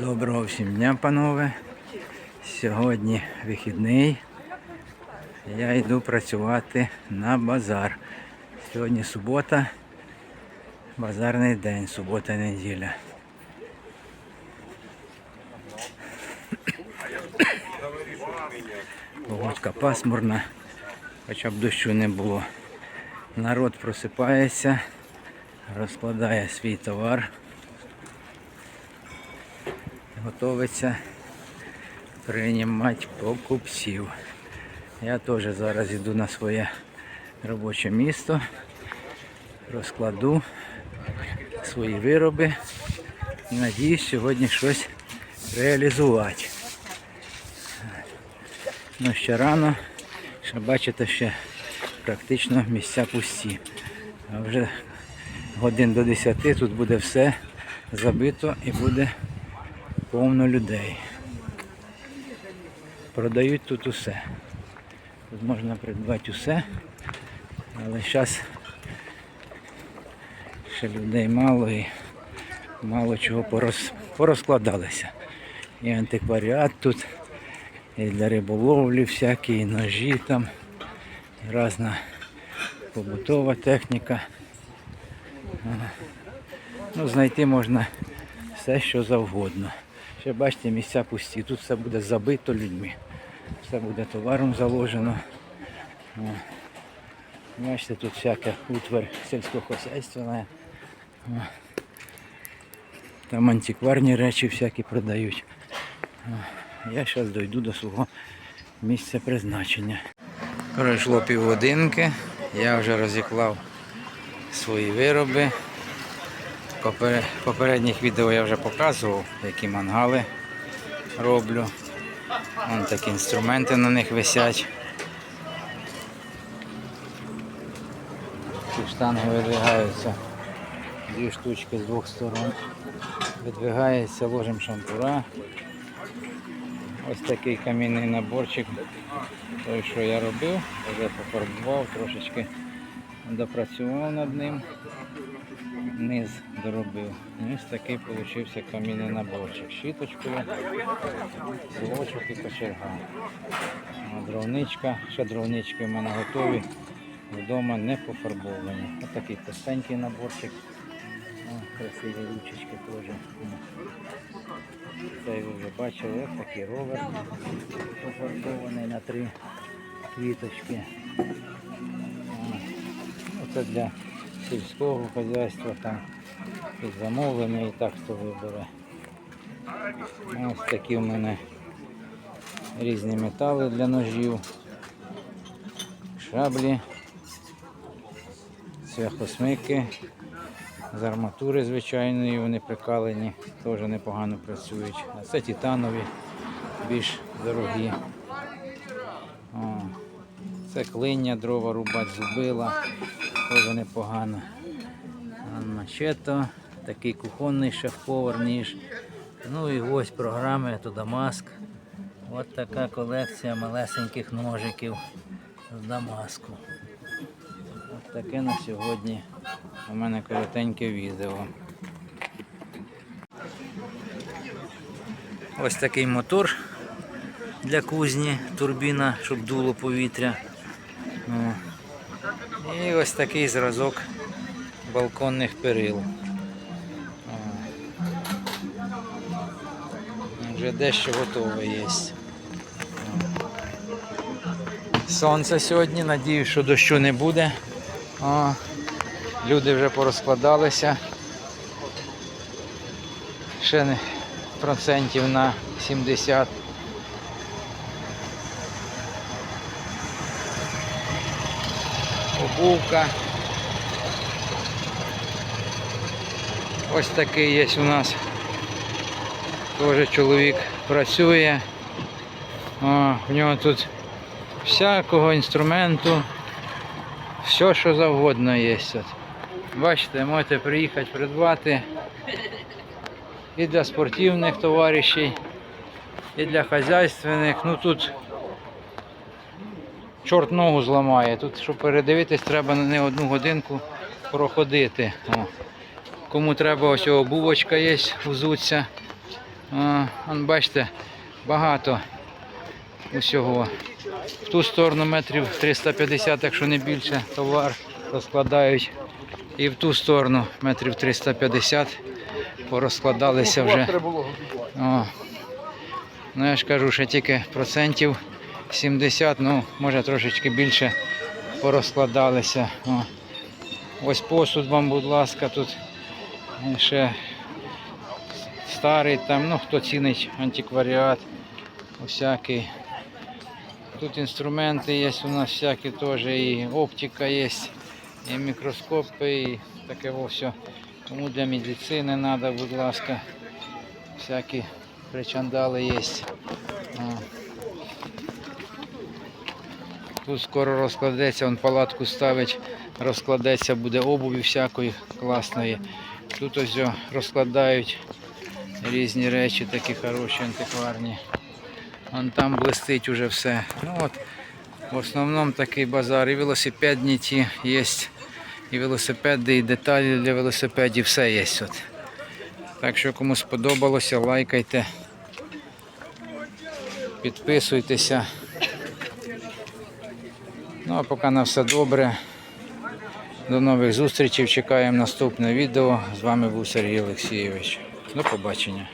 Доброго всім дня, панове. Сьогодні вихідний. Я йду працювати на базар. Сьогодні субота, базарний день, субота неділя. Погодка пасмурна, хоча б дощу не було. Народ просипається, розкладає свій товар. Готовиться приймати покупців. Я теж зараз йду на своє робоче місто, розкладу свої вироби. Надіюсь сьогодні щось реалізувати. Ну ще рано, ще бачите, ще практично місця пусті. А вже годин до 10 тут буде все забито і буде повно людей. Продають тут усе. Тут можна придбати усе, але зараз ще людей мало і мало чого пороз, порозкладалися. І антикваріат тут, і для риболовлі всякі, і ножі там, і різна побутова техніка. Ну, знайти можна все, що завгодно. Ще бачите, місця пусті. Тут все буде забито людьми. Все буде товаром заложено. Бачите, тут всяке утвар сільськохозяйственне. Там антикварні речі всякі продають. Я зараз дойду до свого місця призначення. Пройшло півгодинки, я вже розіклав свої вироби. Попер- Попередніх відео я вже показував, які мангали роблю. Вон такі інструменти на них висять. Ці штанги видвигаються. Дві штучки з двох сторон. Видвигається, ложимо шампура. Ось такий камінний наборчик. Той, що я робив, вже пофарбував, трошечки допрацював над ним низ доробив. Ось такий получився камінний наборчик. Щіточкою, сілочок і кочерга. Дровничка, ще дровнички в мене готові. Вдома не пофарбовані. Ось такий простенький наборчик. О, красиві ручечки теж. Цей ви вже бачили, ось такий ровер пофарбований на три квіточки. Оце для сільського хазяйства там під замовлення і так хто вибере. Ось такі в мене різні метали для ножів, шаблі, цвяхосмики, з арматури звичайної, вони прикалені, теж непогано працюють. А це титанові, більш дорогі. Це клиння, дрова рубать зубила, теж непогано. Мачето, такий кухонний шеф-повар ніж. Ну і ось програми то Дамаск. От така колекція малесеньких ножиків з Дамаску. От таке на сьогодні у мене коротеньке відео. Ось такий мотор для кузні, турбіна, щоб дуло повітря. І ось такий зразок балконних перил. Вже дещо готове є. Сонце сьогодні, надіюсь, що дощу не буде. О. Люди вже порозкладалися. Ще не процентів на 70. Обувка. Ось такий є у нас. Теж чоловік працює. О, в нього тут всякого інструменту, все що завгодно є. От. Бачите, можете приїхати придбати і для спортивних товаришів, і для хазяйственних. Ну тут чорт ногу зламає. Тут, щоб передивитись, треба не одну годинку проходити. О. Кому треба ось обувочка є, взуться. Он, бачите, багато усього. В ту сторону метрів 350, якщо не більше, товар розкладають. І в ту сторону метрів 350 порозкладалися вже. О. Ну я ж кажу, що тільки процентів 70, ну може трошечки більше порозкладалися. О. Ось посуд вам, будь ласка, тут ще старий там, ну хто цінить антикваріат, всякий. Тут інструменти є у нас всякі теж, і оптика є, і мікроскопи, і таке все. Кому для медицини треба, будь ласка, всякі причандали є. О. Тут скоро розкладеться, он палатку ставить, розкладеться, буде обуві всякої класної. Тут ось розкладають різні речі, такі хороші, антикварні. Вон там блистить уже все. Ну от, в основному такий базар. І велосипедні ті є, і велосипеди, і деталі для велосипедів, все є. От. Так що кому сподобалося, лайкайте, підписуйтеся. Ну а поки на все добре. До нових зустрічей. Чекаємо наступне відео. З вами був Сергій Олексійович. До побачення.